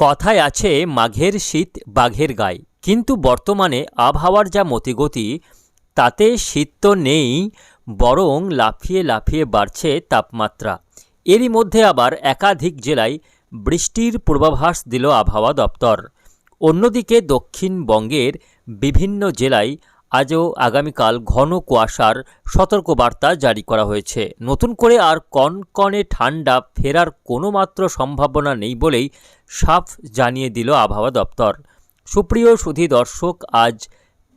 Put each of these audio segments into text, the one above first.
কথায় আছে, মাঘের শীত বাঘের গায়ে। কিন্তু বর্তমানে আবহাওয়ার যা মতিগতি, তাতে শীত তো নেই, বরং লাফিয়ে লাফিয়ে বাড়ছে তাপমাত্রা। এরই মধ্যে আবার একাধিক জেলায় বৃষ্টির পূর্বাভাস দিল আবহাওয়া দপ্তর। অন্যদিকে দক্ষিণবঙ্গের বিভিন্ন জেলায় আজও আগামীকাল ঘন কুয়াশার সতর্কবার্তা জারি করা হয়েছে। নতুন করে আর কনকনে ঠান্ডা ফেরার কোনো মাত্র সম্ভাবনা নেই বলেই সাফ জানিয়ে দিল আবহাওয়া দপ্তর। সুপ্রিয় সুধী দর্শক, আজ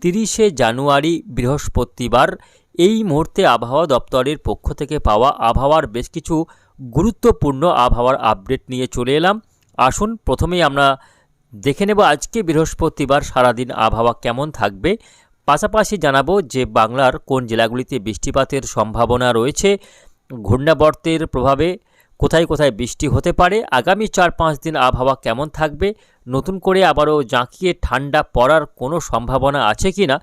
তিরিশে জানুয়ারি, বৃহস্পতিবার। এই মুহূর্তে আবহাওয়া দপ্তরের পক্ষ থেকে পাওয়া আবহাওয়ার বেশ কিছু গুরুত্বপূর্ণ আবহাওয়ার আপডেট নিয়ে চলে এলাম। আসুন, প্রথমেই আমরা দেখে নেব আজকে বৃহস্পতিবার সারাদিন আবহাওয়া কেমন থাকবে। পাশাপাশি জানাব যে বাংলার কোন জেলাগুলিতে বৃষ্টিপাতের সম্ভাবনা রয়েছে, ঘূর্ণাবর্তের প্রভাবে কোথায় কোথায় বৃষ্টি হতে পারে, আগামী চার পাঁচ দিন আবহাওয়া কেমন থাকবে, নতুন করে আবারও জাঁকিয়ে ঠান্ডা পড়ার কোনো সম্ভাবনা আছে কি না,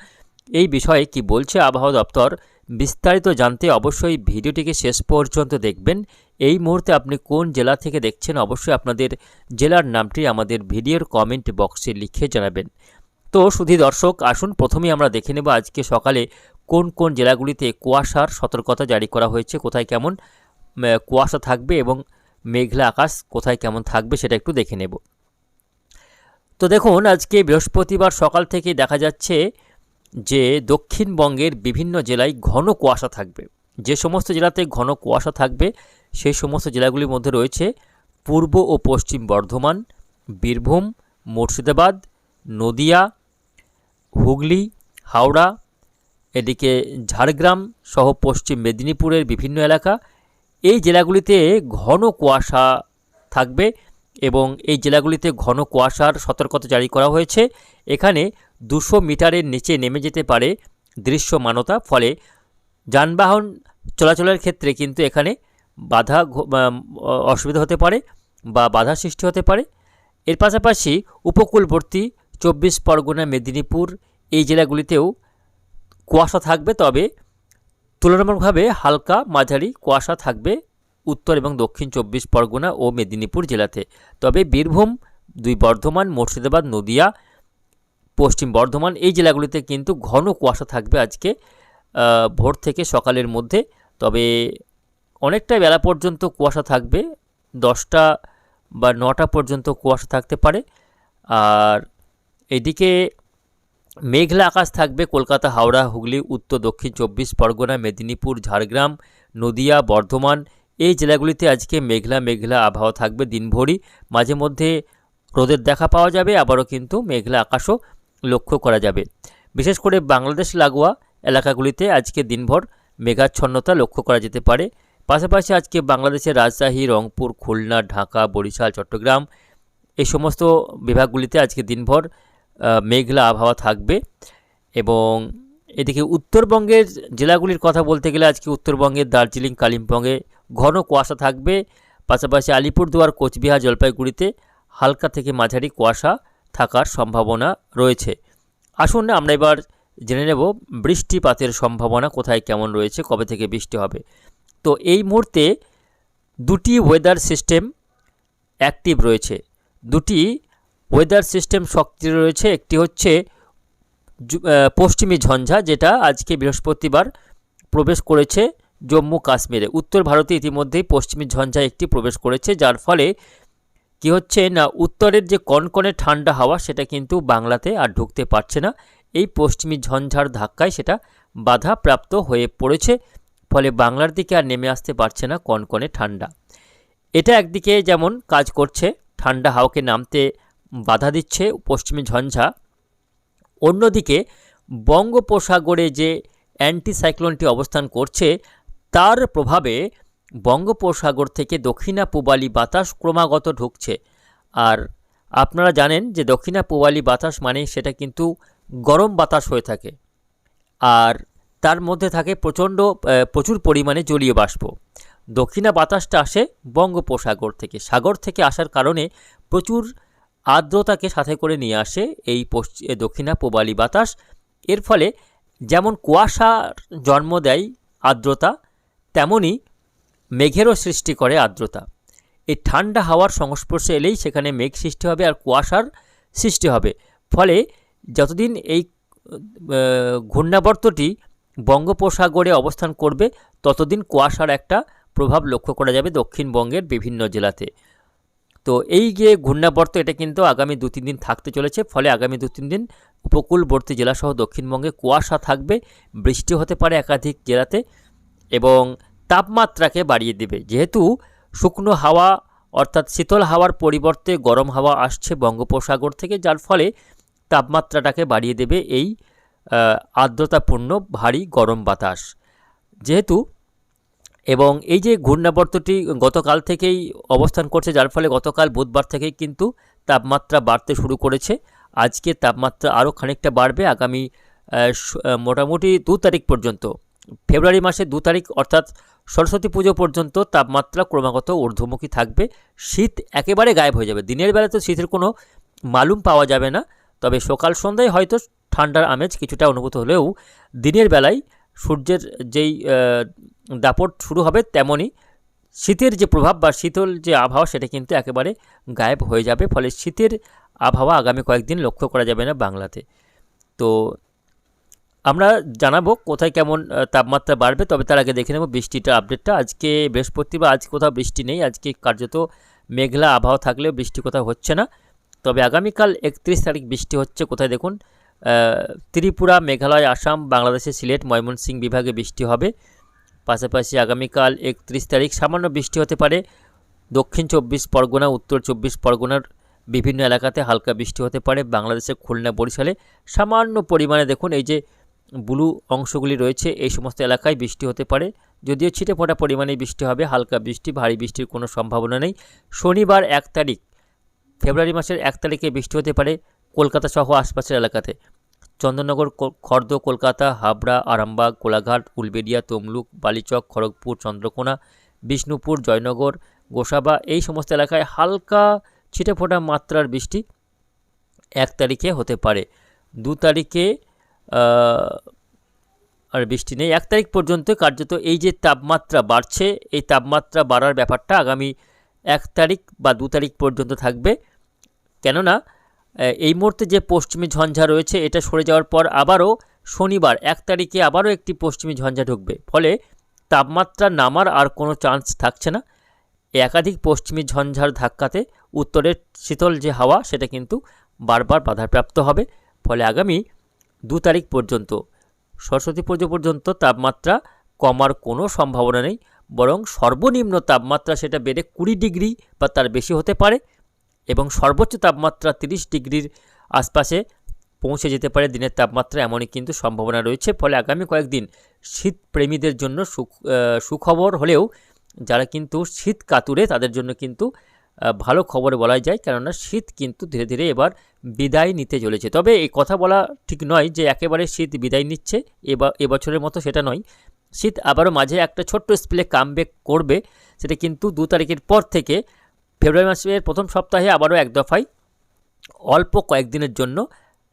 এই বিষয়ে কি বলছে আবহাওয়া দপ্তর, বিস্তারিত জানতে অবশ্যই ভিডিওটিকে শেষ পর্যন্ত দেখবেন। এই মুহূর্তে আপনি কোন জেলা থেকে দেখছেন, অবশ্যই আপনাদের জেলার নামটি আমাদের ভিডিওর কমেন্ট বক্সে লিখে জানাবেন। তো শুধু দর্শক, আসুন প্রথমেই আমরা দেখে নেব আজকে সকালে কোন কোন জেলাগুলিতে কুয়াশার সতর্কতা জারি করা হয়েছে, কোথায় কেমন কুয়াশা থাকবে এবং মেঘলা আকাশ কোথায় কেমন থাকবে সেটা একটু দেখে নেব। তো দেখুন, আজকে বৃহস্পতিবার সকাল থেকে দেখা যাচ্ছে যে দক্ষিণবঙ্গের বিভিন্ন জেলায় ঘন কুয়াশা থাকবে। যে সমস্ত জেলাতে ঘন কুয়াশা থাকবে, সেই সমস্ত জেলাগুলির মধ্যে রয়েছে পূর্ব ও পশ্চিম বর্ধমান, বীরভূম, মুর্শিদাবাদ, নদিয়া হুগলি, হাওড়া, এদিকে ঝাড়গ্রাম সহ পশ্চিম মেদিনীপুরের বিভিন্ন এলাকা। এই জেলাগুলিতে ঘন কুয়াশা থাকবে এবং এই জেলাগুলিতে ঘন কুয়াশার সতর্কতা জারি করা হয়েছে। এখানে দুশো মিটারের নিচে নেমে যেতে পারে দৃশ্যমানতা, ফলে যানবাহন চলাচলের ক্ষেত্রে কিন্তু এখানে বাধা অসুবিধা হতে পারে বা বাধা সৃষ্টি হতে পারে। এর পাশাপাশি উপকূলবর্তী চব্বিশ পরগনা, মেদিনীপুর এই জেলাগুলিতেও কুয়াশা থাকবে, তবে তুলনামূলকভাবে হালকা মাঝারি কুয়াশা থাকবে উত্তর এবং দক্ষিণ চব্বিশ পরগনা ও মেদিনীপুর জেলাতে। তবে বীরভূম, দুই বর্ধমান, মুর্শিদাবাদ, নদিয়া, পশ্চিম বর্ধমান এই জেলাগুলিতে কিন্তু ঘন কুয়াশা থাকবে আজকে ভোর থেকে সকালের মধ্যে। তবে অনেকটা বেলা পর্যন্ত কুয়াশা থাকবে, দশটা বা নটা পর্যন্ত কুয়াশা থাকতে পারে। আর এদিকে মেঘলা আকাশ থাকবে কলকাতা, হাওড়া, হুগলি, উত্তর, দক্ষিণ চব্বিশ, পরগনা, মেদিনীপুর, ঝাড়গ্রাম, নদিয়া, বর্ধমান। এই জেলাগুলিতে আজকে মেঘলা মেঘলা আবহাওয়া থাকবে দিনভরই মাঝে মধ্যে রোদের দেখা পাওয়া যাবে, আবারও কিন্তু মেঘলা আকাশও লক্ষ্য করা যাবে। বিশেষ করে বাংলাদেশ লাগোয়া এলাকাগুলিতে আজকে দিনভর মেঘাচ্ছন্নতা লক্ষ্য করা যেতে পারে। পাশাপাশি আজকে বাংলাদেশের রাজশাহী, রংপুর, খুলনা, ঢাকা, বরিশাল, চট্টগ্রাম, এই সমস্ত বিভাগগুলিতে আজকে দিনভর মেঘলা আবহাওয়া থাকবে এবং এদিকে উত্তরবঙ্গের জেলাগুলির কথা বলতে গেলে আজকে উত্তরবঙ্গের দার্জিলিং, কালিম্পংয়ে ঘন কুয়াশা থাকবে। পাশাপাশি আলিপুরদুয়ার, কোচবিহার, জলপাইগুড়িতে হালকা থেকে মাঝারি কুয়াশা থাকার সম্ভাবনা রয়েছে। আসুন না, আমরা এবার জেনে নেব বৃষ্টিপাতের সম্ভাবনা কোথায় কেমন রয়েছে, কবে থেকে বৃষ্টি হবে। তো এই মুহূর্তে দুটি ওয়েদার সিস্টেম অ্যাক্টিভ রয়েছে। দুটি ওয়েদার সিস্টেম সক্রিয় রয়েছে, একটি হচ্ছে পশ্চিমী ঝঞ্ঝা, যেটা আজকে বৃহস্পতিবার প্রবেশ করেছে জম্মু কাশ্মীরে। উত্তর ভারতে ইতিমধ্যেই পশ্চিমী ঝঞ্ঝা একটি প্রবেশ করেছে, যার ফলে কি হচ্ছে না, উত্তরের যে কনকনে ঠান্ডা হাওয়া, সেটা কিন্তু বাংলাতে আর ঢুকতে পারছে না। এই পশ্চিমী ঝঞ্ঝার ধাক্কায় সেটা বাধাপ্রাপ্ত হয়ে পড়েছে, ফলে বাংলার দিকে আর নেমে আসতে পারছে না কনকনে ঠান্ডা। এটা একদিকে যেমন কাজ করছে, ঠান্ডা হাওয়াকে নামতে বাধা দিচ্ছে পশ্চিমী ঝঞ্ঝা। অন্যদিকে বঙ্গোপসাগরে যে অ্যান্টিসাইক্লোনটি অবস্থান করছে, তার প্রভাবে বঙ্গোপসাগর থেকে দক্ষিণা পূবালি বাতাস ক্রমাগত ঢুকছে। আর আপনারা জানেন যে দক্ষিণা পূবালি বাতাস মানে সেটা কিন্তু গরম বাতাস হয়ে থাকে। আর তার মধ্যে থাকে প্রচণ্ড প্রচুর পরিমাণে জলীয় বাষ্প। দক্ষিণা বাতাসটা আসে বঙ্গোপসাগর থেকে। সাগর থেকে আসার কারণে প্রচুর আর্দ্রতাকে সাথে করে নিয়ে আসে এই পশ্চিম দক্ষিণা পূবালি বাতাস। এর ফলে যেমন কুয়াশার জন্ম দেয় আর্দ্রতা তেমনই মেঘেরও সৃষ্টি করে আর্দ্রতা। এই ঠান্ডা হাওয়ার সংস্পর্শে এলেই সেখানে মেঘ সৃষ্টি হবে আর কুয়াশার সৃষ্টি হবে। ফলে যতদিন এই ঘূর্ণাবর্তটি বঙ্গোপসাগরে অবস্থান করবে, ততদিন কুয়াশার একটা প্রভাব লক্ষ্য করা যাবে দক্ষিণবঙ্গের বিভিন্ন জেলাতে। তো এই যে ঘূর্ণাবর্ত এটা কিন্তু আগামী দু, তিন দিন থাকতে চলেছে। ফলে আগামী দু, তিন দিন উপকূলবর্তী জেলাসহ দক্ষিণবঙ্গে কুয়াশা থাকবে, বৃষ্টি হতে পারে একাধিক জেলাতে এবং তাপমাত্রাকে বাড়িয়ে দেবে। যেহেতু শুকনো হাওয়া অর্থাৎ শীতল হাওয়ার পরিবর্তে গরম হাওয়া আসছে বঙ্গোপসাগর থেকে, যার ফলে তাপমাত্রাটাকে বাড়িয়ে দেবে এই আর্দ্রতাপূর্ণ ভারী গরম বাতাস। যেহেতু এবং এই যে ঘূর্ণাবর্তটি গতকাল থেকেই অবস্থান করছে, যার ফলে গতকাল বুধবার থেকেই কিন্তু তাপমাত্রা বাড়তে শুরু করেছে। আজকে তাপমাত্রা আরও খানিকটা বাড়বে আগামী মোটামুটি দু তারিখ পর্যন্ত। ফেব্রুয়ারি মাসে দু তারিখ অর্থাৎ সরস্বতী পুজো পর্যন্ত তাপমাত্রা ক্রমাগত ঊর্ধ্বমুখী থাকবে। শীত একেবারে গায়েব হয়ে যাবে। দিনের বেলা তো শীতের কোনো মালুম পাওয়া যাবে না। তবে সকাল সন্ধ্যায় হয়তো ঠান্ডার আমেজ কিছুটা অনুভূত হলেও দিনের বেলায় সূর্যের যেই দাপট শুরু হবে তেমনই শীতের যে প্রভাব বা শীতল যে আবহাওয়া সেটা কিন্তু একেবারে গায়েব হয়ে যাবে। ফলে শীতের আবহাওয়া আগামী কয়েকদিন লক্ষ্য করা যাবে না বাংলাতে। তো আমরা জানাব কোথায় কেমন তাপমাত্রা বাড়বে। তবে তার আগে দেখে নেব বৃষ্টিটা আপডেটটা আজকে বৃহস্পতিবার, আজ কোথাও বৃষ্টি নেই। আজকে কার্যত মেঘলা আবহাওয়া থাকলেও বৃষ্টি কোথাও হচ্ছে না। তবে আগামীকাল একত্রিশ তারিখ বৃষ্টি হচ্ছে। কোথায় দেখুন? ত্রিপুরা, মেঘালয়, আসাম, বাংলাদেশের সিলেট, ময়মনসিংহ বিভাগে বৃষ্টি হবে। পাশাপাশি আগামীকাল একত্রিশ তারিখ সামান্য বৃষ্টি হতে পারে। দক্ষিণ চব্বিশ পরগনা, উত্তর চব্বিশ পরগনার বিভিন্ন এলাকাতে হালকা বৃষ্টি হতে পারে। বাংলাদেশের খুলনা বরিশালে সামান্য পরিমাণে দেখুন, এই যে ব্লু অংশগুলি রয়েছে, এই সমস্ত এলাকায় বৃষ্টি হতে পারে। যদিও ছিটে ফোটা পরিমাণে বৃষ্টি হবে, হালকা বৃষ্টি, ভারী বৃষ্টির কোনো সম্ভাবনা নেই। শনিবার এক তারিখ, ফেব্রুয়ারি মাসের এক তারিখে বৃষ্টি হতে পারে। কলকাতা সহ আশপাশের এলাকাতে। চন্দননগর খর্দ, কলকাতা, হাবড়া, আরামবাগ কোলাঘাট উলবেড়িয়া, তমলুক, বালিচক, খড়গপুর, চন্দ্রকোনা, বিষ্ণুপুর, জয়নগর, গোসাবা এই সমস্ত এলাকায় হালকা ছিটেফোঁটা মাত্রার বৃষ্টি এক তারিখে হতে পারে। দু তারিখে আর বৃষ্টি নেই। এক তারিখ পর্যন্ত কার্যত এই যে তাপমাত্রা বাড়ছে, এই তাপমাত্রা বাড়ার ব্যাপারটা আগামী এক তারিখ বা দু তারিখ পর্যন্ত থাকবে। কেননা এই মুহূর্তে যে পশ্চিমী ঝঞ্ঝা রয়েছে, এটা সরে যাওয়ার পর আবারও শনিবার এক তারিখে আবারও একটি পশ্চিমী ঝঞ্ঝা ঢুকবে। ফলে তাপমাত্রা নামার আর কোনো চান্স থাকছে না। একাধিক পশ্চিমী ঝঞ্ঝার ধাক্কাতে উত্তরের শীতল যে হাওয়া, সেটা কিন্তু বারবার বাধাপ্রাপ্ত হবে। ফলে আগামী দু তারিখ পর্যন্ত, সরস্বতী পুজো পর্যন্ত তাপমাত্রা কমার কোনো সম্ভাবনা নেই। বরং সর্বনিম্ন তাপমাত্রা সেটা বেড়ে কুড়ি ডিগ্রি বা তার বেশি হতে পারে। এবং সর্বোচ্চ তাপমাত্রা তিরিশ ডিগ্রির আশপাশে পৌঁছে যেতে পারে দিনের তাপমাত্রা, এমনই কিন্তু সম্ভাবনা রয়েছে। ফলে আগামী কয়েকদিন শীতপ্রেমীদের জন্য সুখ সুখবর হলেও যারা কিন্তু শীত কাতুরে তাদের জন্য কিন্তু ভালো খবর বলা যায়। কেননা শীত কিন্তু ধীরে ধীরে এবার বিদায় নিতে চলেছে। তবে এই কথা বলা ঠিক নয় যে একেবারে শীত বিদায় নিচ্ছে এবার এবছরের মতো সেটা নয়। শীত আবারও মাঝে একটা ছোট্ট স্পেলে কামব্যাক করবে, সেটা কিন্তু দু তারিখের পর থেকে ফেব্রুয়ারি মাসের প্রথম সপ্তাহে আবারও এক দফায় অল্প কয়েকদিনের জন্য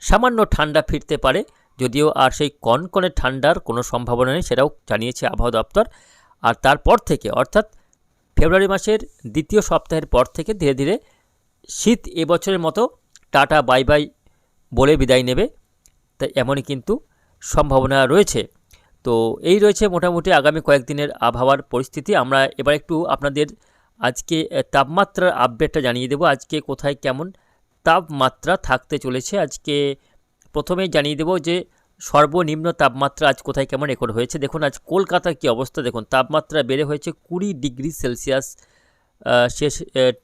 সামান্য ঠান্ডা ফিরতে পারে, যদিও আর সেই কনকনে ঠান্ডার কোনো সম্ভাবনা নেই সেটাও জানিয়েছে আবহাওয়া দপ্তর। আর তারপর থেকে, অর্থাৎ ফেব্রুয়ারি মাসের দ্বিতীয় সপ্তাহের পর থেকে ধীরে ধীরে শীত এবছরের মতো টাটা বাই বাই বলে বিদায় নেবে। তাই এমনই কিন্তু সম্ভাবনা রয়েছে। তো এই রয়েছে মোটামুটি আগামী কয়েকদিনের আবহাওয়ার পরিস্থিতি। আমরা এবার একটু আপনাদের আজকে তাপমাত্রার আপডেটটা জানিয়ে দেবো। আজকে কোথায় কেমন তাপমাত্রা থাকতে চলেছে। আজকে প্রথমেই জানিয়ে দেবো যে, সর্বনিম্ন তাপমাত্রা আজ কোথায় কেমন রেকর্ড হয়েছে। দেখুন, আজ কলকাতার কী অবস্থা? দেখুন, তাপমাত্রা বেড়ে হয়েছে কুড়ি ডিগ্রি সেলসিয়াস শেষ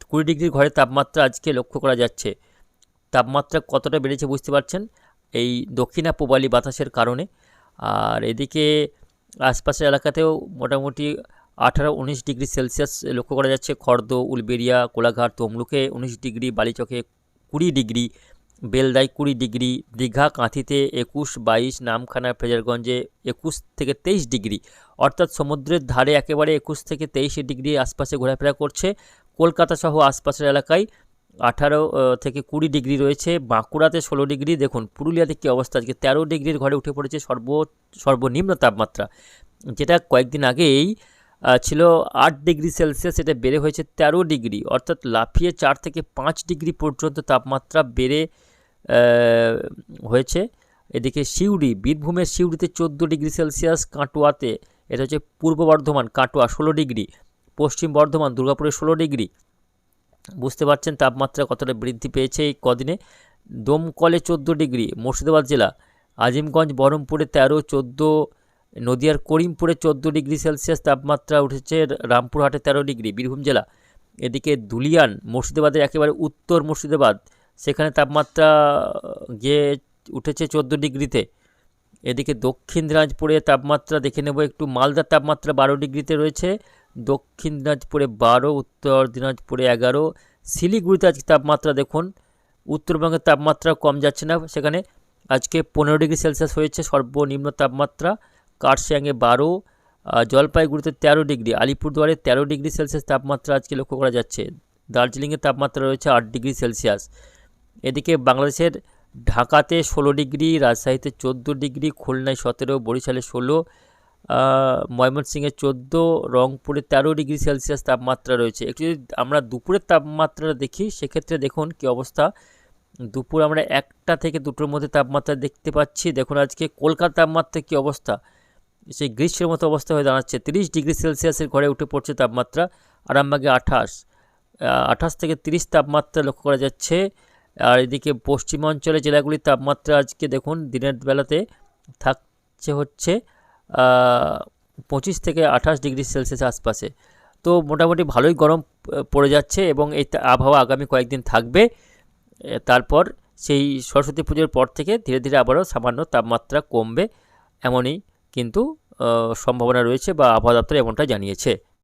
কুড়ি ডিগ্রির ঘরে তাপমাত্রা আজকে লক্ষ্য করা যাচ্ছে। তাপমাত্রা কতটা বেড়েছে বুঝতে পারছেন? এই দক্ষিণা পূবালি বাতাসের কারণে। আর এদিকে আশপাশের এলাকাতেও মোটামুটি আঠারো, উনিশ ডিগ্রি সেলসিয়াস লক্ষ্য করা যাচ্ছে। খর্দ, উলবেড়িয়া, কোলাঘাট, তমলুকে উনিশ ডিগ্রি, বালিচকে কুড়ি ডিগ্রি, বেলদায় কুড়ি ডিগ্রি, দীঘা, কাঁথিতে একুশ, বাইশ, নামখানা ফ্রেজারগঞ্জে একুশ থেকে তেইশ ডিগ্রি। অর্থাৎ সমুদ্রের ধারে একেবারে একুশ থেকে তেইশ ডিগ্রি আশপাশে ঘোরাফেরা করছে। কলকাতা সহ আশপাশের এলাকায় আঠারো থেকে কুড়ি ডিগ্রি রয়েছে। বাঁকুড়াতে ষোলো ডিগ্রি। দেখুন, পুরুলিয়াতে কী অবস্থা? আজকে তেরো ডিগ্রির ঘরে উঠে পড়েছে সর্ব, সর্বনিম্ন তাপমাত্রা। যেটা কয়েকদিন আগেই ছিল আট ডিগ্রি সেলসিয়াস, এটা বেড়ে হয়েছে তেরো ডিগ্রি, অর্থাৎ লাফিয়ে চার থেকে পাঁচ ডিগ্রি পর্যন্ত তাপমাত্রা বেড়ে হয়েছে। এদিকে সিউড়ি, বীরভূমের সিউড়িতে চোদ্দ ডিগ্রি সেলসিয়াস, কাটোয়াতে এটা হচ্ছে পূর্ব বর্ধমান, কাটোয়া ষোলো ডিগ্রি, পশ্চিম বর্ধমান, দুর্গাপুরে ষোলো ডিগ্রি। বুঝতে পারছেন তাপমাত্রা কতটা বৃদ্ধি পেয়েছে এই কদিনে? দমকলে চোদ্দ ডিগ্রি, মুর্শিদাবাদ জেলা, আজিমগঞ্জ, বহরমপুরে তেরো, চোদ্দ নদিয়ার করিমপুরে চোদ্দ ডিগ্রি সেলসিয়াস তাপমাত্রা উঠেছে রামপুরহাটে তেরো ডিগ্রি, বীরভূম জেলা। এদিকে ধুলিয়ান, মুর্শিদাবাদের একেবারে উত্তর মুর্শিদাবাদ, সেখানে তাপমাত্রা গিয়ে উঠেছে চোদ্দ ডিগ্রিতে। এদিকে দক্ষিণ দিনাজপুরে তাপমাত্রা দেখে নেব একটু, মালদার তাপমাত্রা বারো ডিগ্রিতে রয়েছে, দক্ষিণ দিনাজপুরে বারো, উত্তর দিনাজপুরে এগারো, শিলিগুড়িতে আজকে তাপমাত্রা দেখুন, উত্তরবঙ্গের তাপমাত্রা কম যাচ্ছে না, সেখানে আজকে পনেরো ডিগ্রি সেলসিয়াস হয়েছে, সর্বনিম্ন তাপমাত্রা কার্শিয়াংয়ে বারো জলপাইগুড়িতে তেরো ডিগ্রি, আলিপুরদুয়ারে তেরো ডিগ্রি সেলসিয়াস তাপমাত্রা আজকে লক্ষ্য করা যাচ্ছে। দার্জিলিংয়ের তাপমাত্রা রয়েছে আট ডিগ্রি সেলসিয়াস। এদিকে বাংলাদেশের ঢাকাতে ষোলো ডিগ্রি, রাজশাহীতে চোদ্দ ডিগ্রি, খুলনায় সতেরো, বরিশালে ষোলো ময়মনসিংহে চোদ্দ, রংপুরে তেরো ডিগ্রি সেলসিয়াস তাপমাত্রা রয়েছে। একটু যদি আমরা দুপুরের তাপমাত্রা দেখি, সেক্ষেত্রে দেখুন কী অবস্থা। দুপুর আমরা একটা থেকে দুটোর মধ্যে তাপমাত্রা দেখতে পাচ্ছি। দেখুন আজকে কলকাতার তাপমাত্রা কী অবস্থা? সেই গ্রীষ্মের মতো অবস্থা হয়ে দাঁড়াচ্ছে। তিরিশ ডিগ্রি সেলসিয়াসের ঘরে উঠে পড়ছে তাপমাত্রা। আরামবাগে আঠাশ। আঠাশ থেকে তিরিশ তাপমাত্রা লক্ষ্য করা যাচ্ছে। আর এদিকে পশ্চিমাঞ্চলের জেলাগুলির তাপমাত্রা আজকে দেখুন, দিনের বেলাতে থাকছে হচ্ছে পঁচিশ থেকে আঠাশ ডিগ্রি সেলসিয়াস আশপাশে। তো মোটামুটি ভালোই গরম পড়ে যাচ্ছে এবং এই আবহাওয়া আগামী কয়েকদিন থাকবে। তারপর সেই সরস্বতী পুজোর পর থেকে ধীরে ধীরে আবারও সামান্য তাপমাত্রা কমবে, এমনই কিন্তু সম্ভাবনা রয়েছে বা আবহাওয়া দপ্তর এমনটা জানিয়েছে।